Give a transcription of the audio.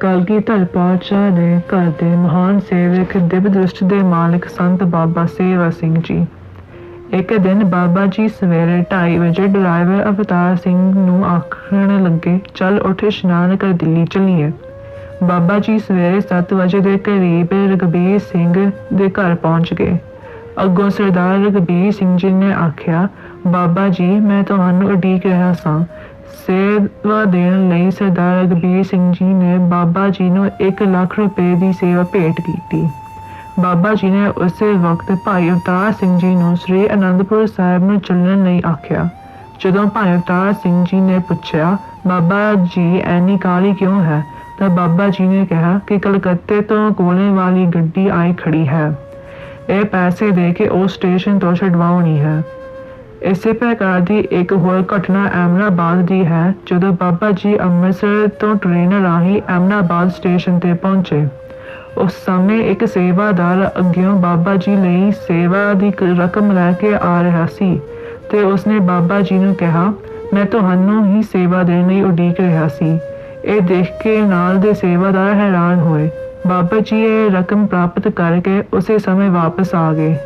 ਕਲਗੀਧਰ ਪਾਤਸ਼ਾਹ ਦੇ ਘਰ ਦੇ ਮਹਾਨ ਸੇਵਕ ਦਿਵ ਦ੍ਰਿਸ਼ਟ ਦੇ ਮਾਲਕ ਸੰਤ ਬਾਬਾ ਸੇਵਾ ਸਿੰਘ ਜੀ। ਇੱਕ ਦਿਨ ਬਾਬਾ ਜੀ ਸਵੇਰੇ 2:30 ਵਜੇ ਡਰਾਈਵਰ ਅਵਤਾਰ ਸਿੰਘ ਨੂੰ ਆਖਣ ਲੱਗੇ, ਚੱਲ ਉੱਠ, ਇਸ਼ਨਾਨ ਕਰ ਦਿੱਲੀ ਚੱਲੀਏ। ਬਾਬਾ ਜੀ ਸਵੇਰੇ 7 ਵਜੇ ਦੇ ਕਰੀਬ ਰਗਬੀਰ ਸਿੰਘ ਦੇ ਘਰ ਪਹੁੰਚ ਗਏ। ਅੱਗੋਂ ਸਰਦਾਰ ਰਘਬੀਰ ਸਿੰਘ ਜੀ ਨੇ ਆਖਿਆ, ਬਾਬਾ ਜੀ, ਮੈਂ ਤੁਹਾਨੂੰ ਉਡੀਕ ਰਿਹਾ ਸਾਂ। ਸੇਵਾ ਦੇਣ ਲਈ ਸਰਦਾਰ ਰਘਬੀਰ ਸਿੰਘ ਜੀ ਨੇ ਬਾਬਾ ਜੀ ਨੂੰ 1 ਲੱਖ ਰੁਪਏ ਦੀ ਸੇਵਾ ਭੇਟ ਕੀਤੀ। ਬਾਬਾ ਜੀ ਨੇ ਉਸੇ ਵਕਤ ਭਾਈ ਅਵਤਾਰ ਸਿੰਘ ਜੀ ਨੂੰ ਸ੍ਰੀ ਅਨੰਦਪੁਰ ਸਾਹਿਬ ਨੂੰ ਚੱਲਣ ਲਈ ਆਖਿਆ। ਜਦੋਂ ਭਾਈ ਅਵਤਾਰ ਸਿੰਘ ਜੀ ਨੇ ਪੁੱਛਿਆ, ਬਾਬਾ ਜੀ, ਐਨੀ ਕਾਲੀ ਕਿਉਂ ਹੈ? ਤਾਂ ਬਾਬਾ ਜੀ ਨੇ ਕਿਹਾ ਕਿ ਕਲਕੱਤੇ ਤੋਂ ਕੋਲੇ ਵਾਲੀ ਗੱਡੀ ਆਈ ਖੜੀ ਹੈ। ਇਹ ਪੈਸੇ ਦੇ ਕੇ ਉਹ ਸਟੇਸ਼ਨ ਤੋਂ ਛਡਵਾਉਣੀ ਹੈ। ਇਸੇ ਪ੍ਰਕਾਰ ਦੀ ਇੱਕ ਹੋਰ ਘਟਨਾ ਅਹਿਮਦਾਬਾਦ ਦੀ ਹੈ, ਜਦੋਂ ਬਾਬਾ ਜੀ ਅੰਮ੍ਰਿਤਸਰ ਤੋਂ ਟ੍ਰੇਨ ਰਾਹੀਂ ਅਹਿਮਦਾਬਾਦ ਸਟੇਸ਼ਨ ਤੇ ਪਹੁੰਚੇ। ਉਸ ਸਮੇਂ ਇੱਕ ਸੇਵਾਦਾਰ ਅੱਗਿਓਂ ਬਾਬਾ ਜੀ ਲਈ ਸੇਵਾ ਦੀ ਰਕਮ ਲੈ ਕੇ ਆ ਰਿਹਾ ਸੀ ਤੇ ਉਸਨੇ ਬਾਬਾ ਜੀ ਨੂੰ ਕਿਹਾ, ਮੈਂ ਤੁਹਾਨੂੰ ਹੀ ਸੇਵਾ ਦੇਣ ਲਈ ਉਡੀਕ ਰਿਹਾ ਸੀ। ਇਹ ਦੇਖ ਕੇ ਨਾਲ ਦੇ ਸੇਵਾਦਾਰ ਹੈਰਾਨ ਹੋਏ। ਬਾਬਾ ਜੀ ਇਹ ਰਕਮ ਪ੍ਰਾਪਤ ਕਰਕੇ ਉਸੇ ਸਮੇਂ ਵਾਪਸ ਆ ਗਏ।